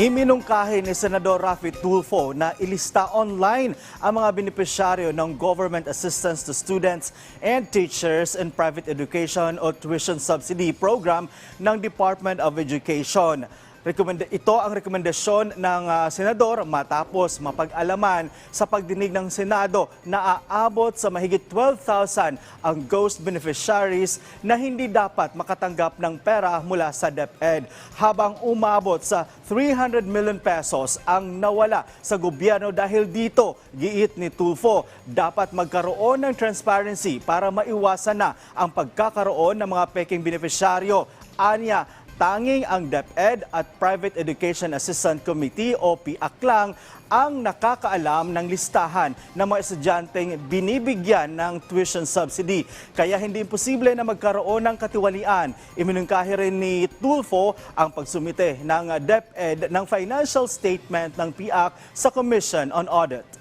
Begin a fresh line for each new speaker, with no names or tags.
Iminungkahi ni Senador Rafi Tulfo na ilista online ang mga benepisyaryo ng Government Assistance to Students and Teachers in Private Education o Tuition Subsidy Program ng Department of Education. Rekomenda- ito ang rekomendasyon ng ah, senador matapos mapag-alaman sa pagdinig ng Senado na aabot sa mahigit 12,000 ang ghost beneficiaries na hindi dapat makatanggap ng pera mula sa DepEd habang umabot sa 300 million pesos ang nawala sa gobyerno dahil dito, giit ni Tulfo, dapat magkaroon ng transparency para maiwasan na ang pagkakaroon ng mga peking beneficiaryo. Anya, Tanging ang DepEd at Private Education Assistance Committee o PIAC lang ang nakakaalam ng listahan ng mga estudyanteng binibigyan ng tuition subsidy. Kaya hindi imposible na magkaroon ng katiwalian. Iminungkahi rin ni Tulfo ang pagsumite ng DepEd ng financial statement ng PIAC sa Commission on Audit.